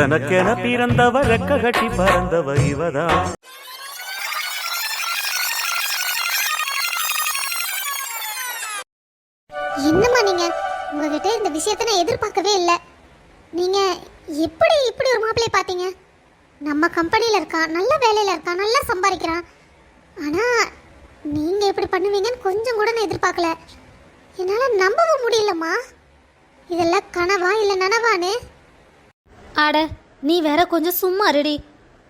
எனக்கென பிறந்தவ ரெக்க கட்டி பறந்தவ இவதா. என்னம்மா நீங்க? உங்ககிட்ட இந்த விஷயத்த நான் எதிர்பார்க்கவே இல்லை. நீங்க எப்படி இப்படி ஒரு மாப்பிள்ளைய பார்த்தீங்க நம்ம கம்பெனியில் இருக்கான் நல்ல வேலையில் இருக்கான் நல்லா சம்பாதிக்கிறான் ஆனால் நீங்கள் இப்படி பண்ணுவீங்கன்னு கொஞ்சம் கூட நான் எதிர்பார்க்கல. என்னால் நம்பவும் முடியலம்மா. இதெல்லாம் கனவா இல்லை நனவான்னு? அட நீ வேற கொஞ்சம் சும்மா இருடி.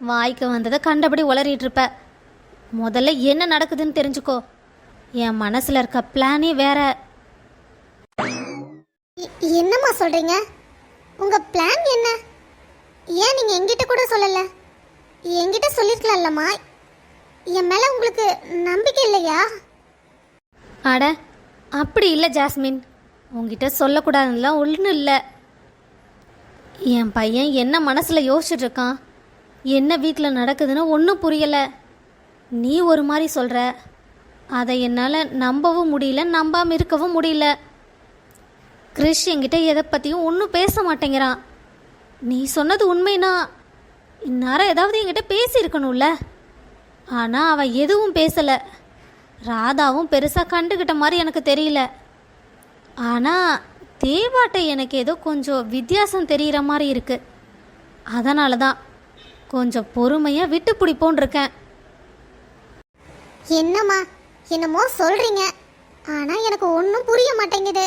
வாய்க்கு வந்ததை கண்டபடி உளறிட்டு இருப்ப முதல்ல என்ன நடக்குதுன்னு தெரிஞ்சுக்கோ. என் மனசுல இருக்க பிளானே வேற. என்னம்மா சொல்கிறீங்க உங்கள் பிளான் என்ன? ஏன் நீங்கள் என்கிட்ட கூட சொல்லலை? என்கிட்ட சொல்லியிருக்கலாம்லம்மா என் மேலே உங்களுக்கு நம்பிக்கை இல்லையா? அட அப்படி இல்லை ஜாஸ்மின். உங்ககிட்ட சொல்லக்கூடாதுலாம் ஒன்றும் இல்லை. என் பையன் என்ன மனசில் யோசிச்சுட்டு இருக்கான் என்ன வீட்டில் நடக்குதுன்னு ஒன்றும் புரியலை. நீ ஒரு மாதிரி சொல்கிற அதை என்னால் நம்பவும் முடியல நம்பாமல் இருக்கவும் முடியல. கிறிஷ் என்கிட்ட எதை பற்றியும் ஒன்றும் பேச மாட்டேங்கிறான். நீ சொன்னது உண்மைனா இந்நேரம் ஏதாவது என்கிட்ட பேசியிருக்கணும்ல. ஆனால் அவன் எதுவும் பேசலை. ராதாவும் பெருசாக கண்டுக்கிட்ட மாதிரி எனக்கு தெரியல. ஆனால் தேவாட்டை எனக்கு ஏதோ கொஞ்சம் வித்தியாசம் தெரிகிற மாதிரி இருக்கு. அதனால தான் கொஞ்சம் பொறுமையாக விட்டு பிடிப்போன் இருக்கேன் என்னம்மா என்னமோ சொல்கிறீங்க ஆனால் எனக்கு ஒன்றும் புரிய மாட்டேங்குது.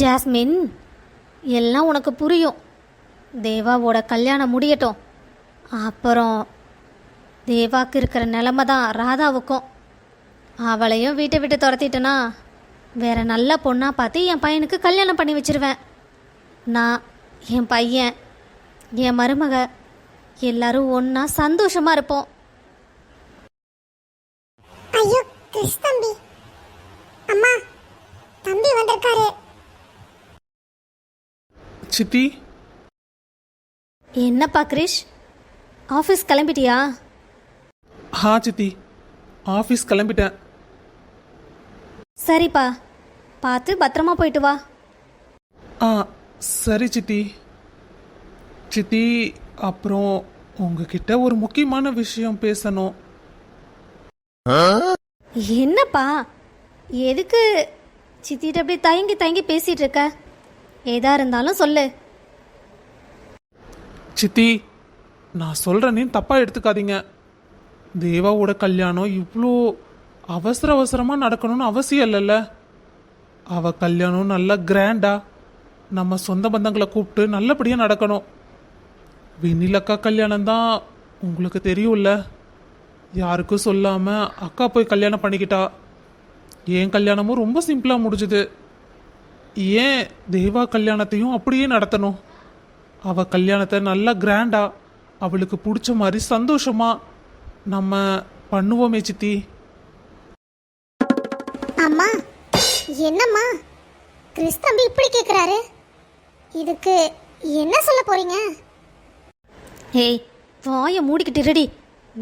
ஜாஸ்மின் எல்லாம் உனக்கு புரியும். தேவாவோட கல்யாணம் முடியட்டும். அப்புறம் தேவாக்கு இருக்கிற நிலமை தான் ராதாவுக்கும். அவளையும் வீட்டை விட்டு துரத்திட்டேனா? வேற நல்ல பொண்ணாக பார்த்து என் பையனுக்கு கல்யாணம் பண்ணி வச்சிருவேன். நான் என் பையன் என் மருமக எல்லாரும் ஒன்றா சந்தோஷமாக இருப்போம். ஐயோ கிறிஸ் தம்பி. அம்மா தம்பி வந்திருக்காரு. சித்தி? என்னப்பா கிரிஷ்? ஆஃபீஸ் கிளம்பிட்டியா? ஹா சித்தி. ஆஃபீஸ் கிளம்பிட்டேன். சரிப்பா. பார்த்து பத்திரமா போயிட்டு வா. ஆ சரி சித்தி. சித்தி அப்புறம் உங்ககிட்ட ஒரு முக்கியமான விஷயம் பேசணும். என்னப்பா? எதுக்கு சித்திட்ட அப்படி தயங்கி தயங்கி பேசிட்டு இருக்க? ஏதா இருந்தாலும் சொல்லு. சித்தி நான் சொல்கிறேன்னு தப்பாக எடுத்துக்காதீங்க. தேவாவோட கல்யாணம் இவ்வளோ அவசர அவசரமாக நடக்கணும்னு அவசியம் இல்லைல்ல. அவள் கல்யாணம் நல்லா கிராண்டா. நம்ம சொந்த பந்தங்களை கூப்பிட்டு நல்லபடியாக நடக்கணும். வெண்ணிலக்கா கல்யாணம் தான் உங்களுக்கு தெரியும்ல. யாருக்கும் சொல்லாமல் அக்கா போய் கல்யாணம் பண்ணிக்கிட்டா. என் கல்யாணமும் ரொம்ப சிம்பிளாக முடிஞ்சுது. ஏன் தேவா கல்யாணத்தையும் அப்படியே நடத்தணும்? அவள் கல்யாணத்தை நல்லா கிராண்டா. அவளுக்கு பிடிச்ச மாதிரி சந்தோஷமாக நம்ம பண்ணுவோமே சித்தி. என்னம்மா? கிறிஸ் தம்பி இப்படி கேட்குறாரு இதுக்கு என்ன சொல்ல போறீங்க? ஏய் வாயை மூடிக்கிட்டு இருடி.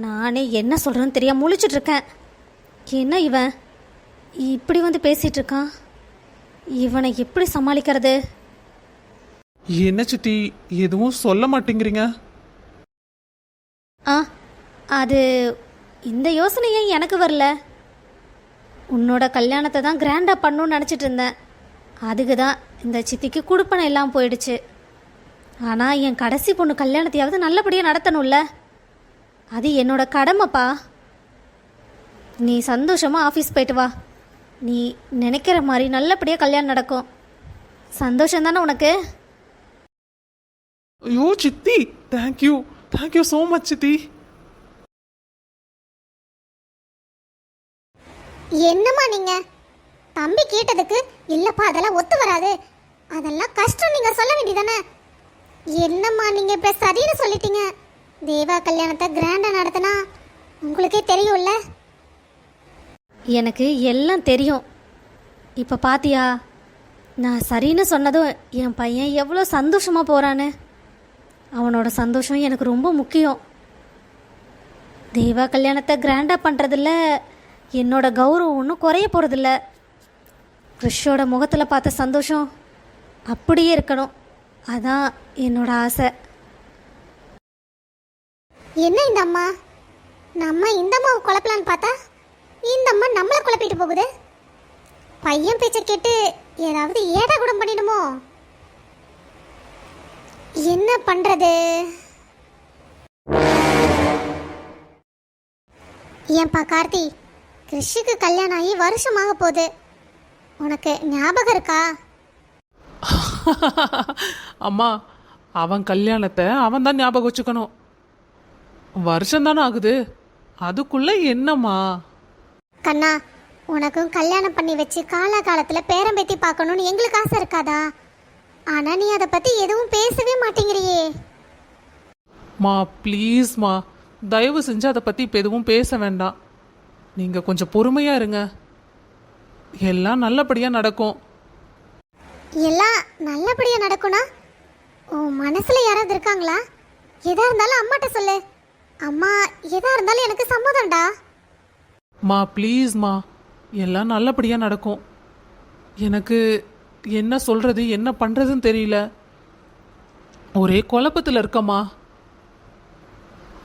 நானே என்ன சொல்கிறேன்னு தெரியாம முழிச்சிட்டு இருக்கேன் என்ன இவன்? இப்படி வந்து பேசிட்டு இருக்கான் இவனை எப்படி சமாளிக்கிறது? என்ன சித்தி எதுவும் சொல்ல மாட்டேங்கிறீங்க? ஆ அது இந்த யோசனையே எனக்கு வரல. உன்னோட கல்யாணத்தை தான் கிராண்டாக பண்ணணும்னு நினச்சிட்டு இருந்தேன். அதுக்கு தான் இந்த சித்திக்கு கொடுப்பனை எல்லாம் போயிடுச்சு. ஆனால் என் கடைசி பொண்ணு கல்யாணத்தையாவது நல்லபடியாக நடத்தணும்ல? அது என்னோட கடமைப்பா. நீ சந்தோஷமாக ஆஃபீஸ் போயிட்டு வா. நீ நினைக்கிற மாதிரி நல்லபடியாக கல்யாணம் நடக்கும். சந்தோஷம் தானே உனக்கு? ஐயோ சித்தி. தேங்க்யூ தேங்க்யூ ஸோ மச் சித்தி. என்னம்மா நீங்க? தம்பி கேட்டதுக்கு இல்லப்பா அதெல்லாம் ஒத்து வராது. அதெல்லாம் கஷ்டம் நீங்க சொல்ல வேண்டியதானே என்னம்மா நீங்க இப்ப சரின்னு சொல்லிட்டீங்க? தேவா கல்யாணத்தை கிராண்டா நடத்தினா உங்களுக்கே தெரியும்ல? எனக்கு எல்லாம் தெரியும். இப்போ பாத்தியா நான் சரின்னு சொன்னதும் என் பையன் எவ்வளோ சந்தோஷமாக போகிறான்னு அவனோட சந்தோஷம் எனக்கு ரொம்ப முக்கியம். தேவா கல்யாணத்தை கிராண்டாக பண்ணுறதில்ல என்னோட கௌரவம் ஒன்றும் குறைய போகிறதில்ல கிறிஷோட முகத்தில் பார்த்த சந்தோஷம் அப்படியே இருக்கணும். அதான் என்னோட ஆசை. என்ன இந்த அம்மா? நம்ம இந்த அம்மாவை குழப்பலான்னு பார்த்தா இந்த அம்மா நம்மளை குழப்பிட்டு போகுது. பையன் பேச்சை கேட்டு ஏதாவது ஏடா குடம் பண்ணிடுமோ? என்ன பண்ணுறது ஏன்பா கார்த்தி கிறிஷுக்கு கல்யாணம் ஆகி வருஷமாக போகுது. உனக்கு ஞாபகம் இருக்கா? அம்மா அவன் கல்யாணத்தை அவன் தான் ஞாபகம் வச்சுக்கணும். வருஷம் தானே ஆகுது. அதுக்குள்ள என்னம்மா? கண்ணா உனக்கும் கல்யாணம் பண்ணி வச்சு காலகாலத்தில் பேரம்பேத்தி பார்க்கணும்னு எங்களுக்கு ஆசை இருக்காதா? ஆனா நீ அதை பத்தி எதுவும் பேசவே மாட்டேங்கிறியே. மா ப்ளீஸ்மா தயவு செஞ்சு அதை பற்றி இப்போ எதுவும் பேச வேண்டாம். நீங்கள் கொஞ்சம் பொறுமையாக இருங்க. எல்லாம் நல்லபடியாக நடக்கும். எல்லாம் நல்லபடியா நடக்கும்னா? உன் மனசுல யாராவது இருக்காங்களா? எதா இருந்தாலும் அம்மாட்ட சொல்லு. அம்மா எதா இருந்தாலும் எனக்கு சம்மதம்டா. மா ப்ளீஸ்மா எல்லாம் நல்லபடியாக நடக்கும். எனக்கு என்ன சொல்கிறது என்ன பண்ணுறதுன்னு தெரியல. ஒரே குழப்பத்தில் இருக்கம்மா.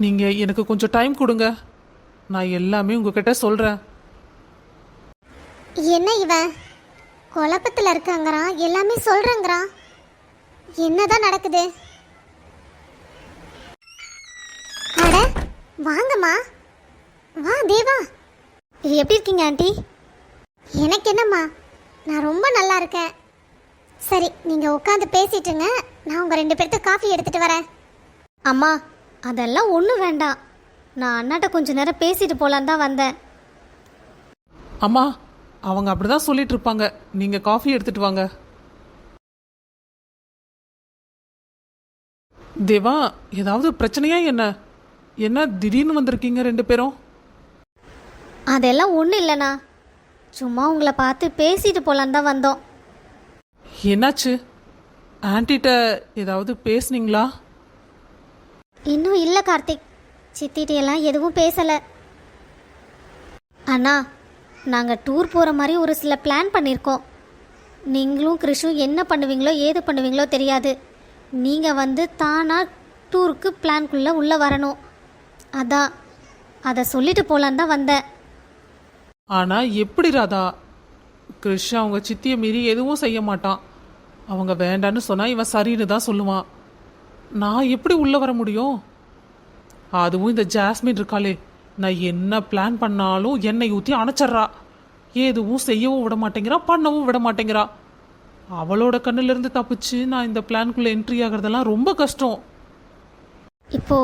நீங்கள் எனக்கு கொஞ்சம் டைம் கொடுங்க. நான் எல்லாமே உங்ககிட்ட சொல்கிறேன் என்ன இவன் குழப்பத்துல இருக்காங்கிறான் எல்லாமே சொல்றேங்கிறான். என்னதான் நடக்குது? அட வாங்கம்மா. வா தேவா. எப்படி இருக்கீங்க ஆண்டி? எனக்கு என்னம்மா? நான் ரொம்ப நல்லா இருக்கேன். சரி நீங்கள் உட்காந்து பேசிட்டுங்க. நான் உங்கள் ரெண்டு பேர்த்து காஃபி எடுத்துட்டு வரேன். அம்மா அதெல்லாம் ஒன்றும் வேண்டாம். நான் அண்ணாட்ட கொஞ்ச நேரம் பேசிட்டு போலான்னு தான் வந்தேன். அம்மா அவங்க அப்படிதான் சொல்லிட்டு இருப்பாங்க. நீங்கள் காஃபி எடுத்துட்டு வாங்க. தேவா ஏதாவது பிரச்சனையா என்ன? என்ன திடீர்னு வந்திருக்கீங்க ரெண்டு பேரும்? அதெல்லாம் ஒன்றும் இல்லைண்ணா. சும்மா உங்களை பார்த்து பேசிட்டு போலான்னு தான் வந்தோம். என்னாச்சு? ஆன்ட்டிட்ட ஏதாவது பேசுனீங்களா? இன்னும் இல்லை கார்த்திக். சித்திட்டு எதுவும் பேசலை. அண்ணா நாங்கள் டூர் போகிற மாதிரி ஒரு சில பிளான் பண்ணியிருக்கோம் நீங்களும் கிறிஷும் என்ன பண்ணுவீங்களோ ஏது பண்ணுவீங்களோ தெரியாது. நீங்கள் வந்து தானாக டூருக்கு பிளான்குள்ளே உள்ளே வரணும். அதான் அதை சொல்லிட்டு போகலான்னு தான் வந்தேன். ஆனால் எப்படி ராதா? கிருஷ் அவங்க சித்தியை மீறி எதுவும் செய்ய மாட்டான். அவங்க வேண்டான்னு சொன்னால் இவன் சரின்னு தான் சொல்லுவான். நான் எப்படி உள்ளே வர முடியும்? அதுவும் இந்த ஜாஸ்மின் இருக்காளே. நான் என்ன பிளான் பண்ணாலும் எண்ணெய் ஊற்றி அணைச்சிட்றா. எதுவும் செய்யவும் விட மாட்டேங்கிறா பண்ணவும் விட மாட்டேங்கிறா. அவளோட கண்ணுல இருந்து தப்பிச்சு நான் இந்த பிளான்குள்ள என்ட்ரி ஆகிறதெல்லாம் ரொம்ப கஷ்டம். இப்போ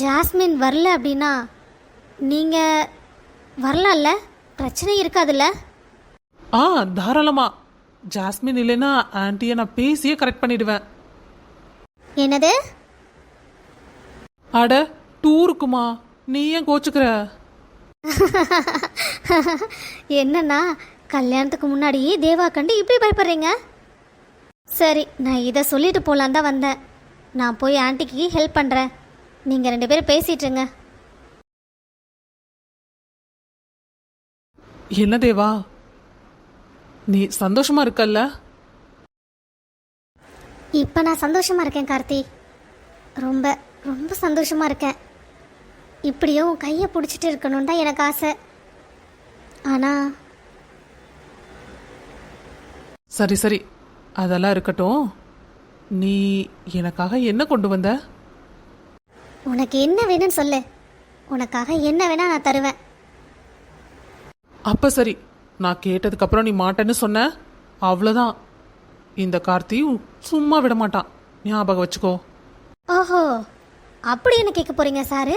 ஜாஸ்மின் வரல அப்படின்னா நீங்கள் வரலாம்ல? பிரச்சனை இருக்காதுல்ல? ஆ தாராளமா. ஜாஸ்மின் இல்லைன்னா ஆன்ட்டியை நான் பேசியே கரெக்ட் பண்ணிடுவேன். என்னது? அட டூருக்குமா? நீ ஏன் கோச்சுக்கிற? என்னண்ணா கல்யாணத்துக்கு முன்னாடியே தேவா கண்டு இப்படி பயப்படுறீங்க? சரி நான் இதை சொல்லிட்டு போலான் தான் வந்தேன். நான் போய் ஆன்ட்டிக்கு ஹெல்ப் பண்ணுறேன் நீங்கள் ரெண்டு பேரும் பேசிட்டுருங்க என்ன தேவா? நீ சந்தோஷமா இருக்கல்ல? இப்போ நான் சந்தோஷமா இருக்கேன் கார்த்தி. ரொம்ப ரொம்ப சந்தோஷமாக இருக்கேன். இப்படியோ உன் கையை பிடிச்சிட்டு இருக்கணும்னு தான் எனக்கு ஆசை. ஆனால் சரி சரி. அதெல்லாம் இருக்கட்டும். நீ எனக்காக என்ன கொண்டு வந்த? உனக்கு என்ன வேணும்னு சொல்லு. உனக்காக என்ன வேணா நான் தருவேன். அப்ப சரி. நான் கேட்டதுக்கு அப்புறம் நீ மாட்டேன்னு சொன்ன? அவ்வளோதான் இந்த கார்த்தி சும்மா விட மாட்டான். ஞாபகம் வச்சுக்கோ. ஓஹோ. அப்படி என்ன கேட்க போறீங்க சாரு?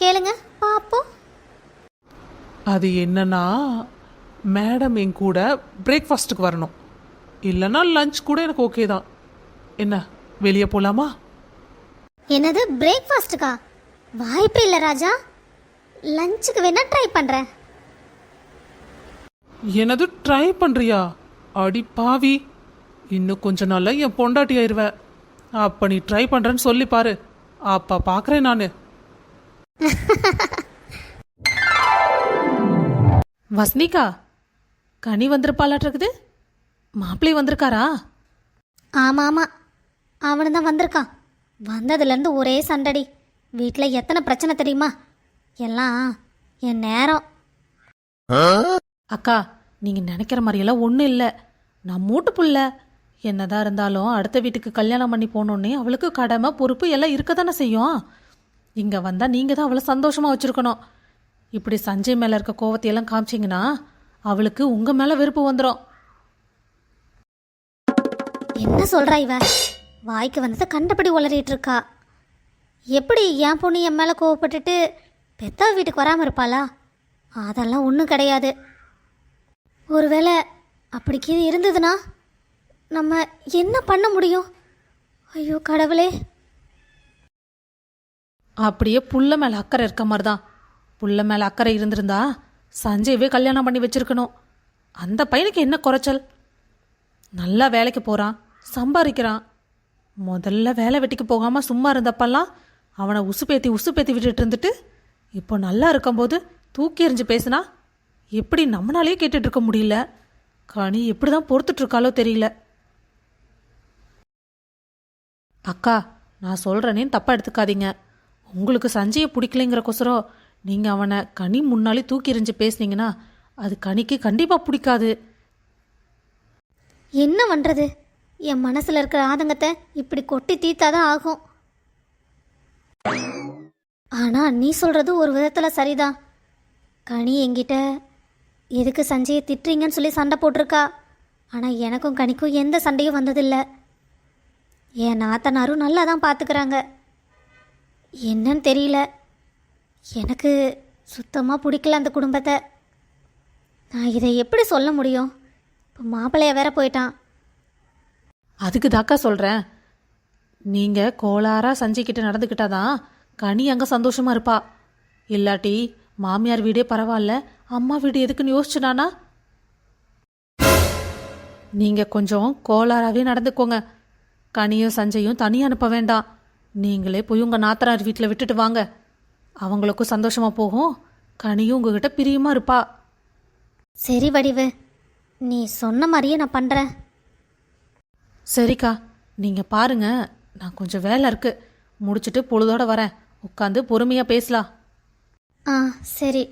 கேளுங்க பாப்போம். அது என்னன்னா மேடம் என் கூட பிரேக்ஃபாஸ்ட்டுக்கு வரணும். இல்லைன்னா லஞ்ச் கூட எனக்கு ஓகே தான். என்ன வெளியே போலாமா? என்னது பிரேக்ஃபாஸ்ட்டுக்கா வாய்ப்பே இல்லை ராஜா. லஞ்சுக்கு வேணா ட்ரை பண்ணுறேன் என்னது ட்ரை பண்றியா? அடி பாவி. இன்னும் கொஞ்ச நாள்ல என் பொண்டாட்டி ஆயிருவ. அப்ப நீ ட்ரை பண்றேன்னு சொல்லி பாரு. அப்ப பாக்குறேன் நானு. வஸ்னிகா கனி வந்திருப்பாளாட்டிருக்குது மாப்பிள்ளை வந்திருக்காரா? ஆமாம் ஆமாம் அவனு தான் வந்திருக்கான். வந்ததுலேருந்து ஒரே சண்டடி. வீட்டில் எத்தனை பிரச்சனை தெரியுமா? எல்லாம் என் நேரம். அக்கா நீங்க நினைக்கிற மாதிரியெல்லாம் ஒன்றும் இல்லை. நான் மூட்டு புள்ள என்னதான் இருந்தாலும் அடுத்த வீட்டுக்கு கல்யாணம் பண்ணி போனோடனே அவளுக்கு கடமை பொறுப்பு எல்லாம் இருக்க தானே செய்யும். இங்கே வந்தால் நீங்கள் தான் அவளை சந்தோஷமாக வச்சுருக்கணும். இப்படி சஞ்சய் மேலே இருக்க கோவத்தையெல்லாம் காமிச்சிங்கன்னா அவளுக்கு உங்கள் மேலே வெறுப்பு வந்துடும் என்ன சொல்கிறா இவ? வாய்க்கு வந்ததை கண்டபடி உளறிட்டு இருக்கா. எப்படி என் பொண்ணு என் மேலே கோவப்பட்டுட்டு பெத்தா வீட்டுக்கு வராமல் இருப்பாளா? அதெல்லாம் ஒன்றும் கிடையாது. ஒருவேளை அப்படி கீது இருந்ததுன்னா நம்ம என்ன பண்ண முடியும்? ஐயோ கடவுளே. அப்படியே புள்ள மேலே அக்கறை இருக்க மாதிரி தான் புள்ள மேலே அக்கறை இருந்திருந்தா சஞ்சயவே கல்யாணம் பண்ணி வச்சிருக்கணும். அந்த பையனுக்கு என்ன குறைச்சல்? நல்லா வேலைக்கு போகிறான் சம்பாதிக்கிறான். முதல்ல வேலை வெட்டிக்கு போகாமல் சும்மா இருந்தப்பெல்லாம் அவனை உசுப்பேத்தி உசுப்பேத்தி விட்டுட்டு இருந்துட்டு இப்போ நல்லா இருக்கும்போது தூக்கி எறிஞ்சு பேசுனா எப்படி நம்மளாலேயே கேட்டுட்டு இருக்க முடியல? கனி எப்படி தான் பொறுத்துட்டுருக்காளோ தெரியல. அக்கா நான் சொல்கிறேனேன்னு தப்பாக எடுத்துக்காதீங்க. உங்களுக்கு சஞ்சயை பிடிக்கலைங்கிறக்கொசரம் நீங்கள் அவனை கனி முன்னாலே தூக்கி எறிஞ்சு பேசுனீங்கன்னா அது கனிக்கு கண்டிப்பாக பிடிக்காது. என்ன பண்ணுறது என் மனசில் இருக்கிற ஆதங்கத்தை இப்படி கொட்டி தீத்தாதான் ஆகும். ஆனால் நீ சொல்கிறது ஒரு விதத்தில் சரிதான். கனி என்கிட்ட எதுக்கு சஞ்சயை திட்டுறீங்கன்னு சொல்லி சண்டை போட்டிருக்கா? ஆனால் எனக்கும் கனிக்கும் எந்த சண்டையும் வந்ததில்லை. என் நாத்தனாரும் நல்லா தான் பார்த்துக்கிறாங்க என்னன்னு தெரியல. எனக்கு சுத்தமாக பிடிக்கல அந்த குடும்பத்தை. நான் இதை எப்படி சொல்ல முடியும்? இப்போ மாப்பிள்ளைய வேற போயிட்டான். அதுக்கு தாக்கா சொல்கிறேன் நீங்கள் கோளாரா சஞ்சய்கிட்ட நடந்துக்கிட்டாதான் கனி அங்கே சந்தோஷமாக இருப்பா. இல்லாட்டி மாமியார் வீடே பரவாயில்ல அம்மா வீடு எதுக்குன்னு யோசிச்சுனானா நீங்கள் கொஞ்சம் கோளாராகவே நடந்துக்கோங்க. கனியும் சஞ்சயும் தனியாக அனுப்ப வேண்டாம். நீங்களே போய் உங்கள் நாத்தனார் வீட்டில் விட்டுட்டு வாங்க. அவங்களுக்கும் சந்தோஷமாக போகும். கனியும் உங்ககிட்ட பிரியமாக இருப்பா. சரி வடிவு நீ சொன்ன மாதிரியே நான் பண்ணுறேன் சரிக்கா நீங்கள் பாருங்க. நான் கொஞ்சம் வேலை இருக்கு. முடிச்சிட்டு பொழுதோட வரேன். உட்காந்து பொறுமையாக பேசலாம். ஆ சரி.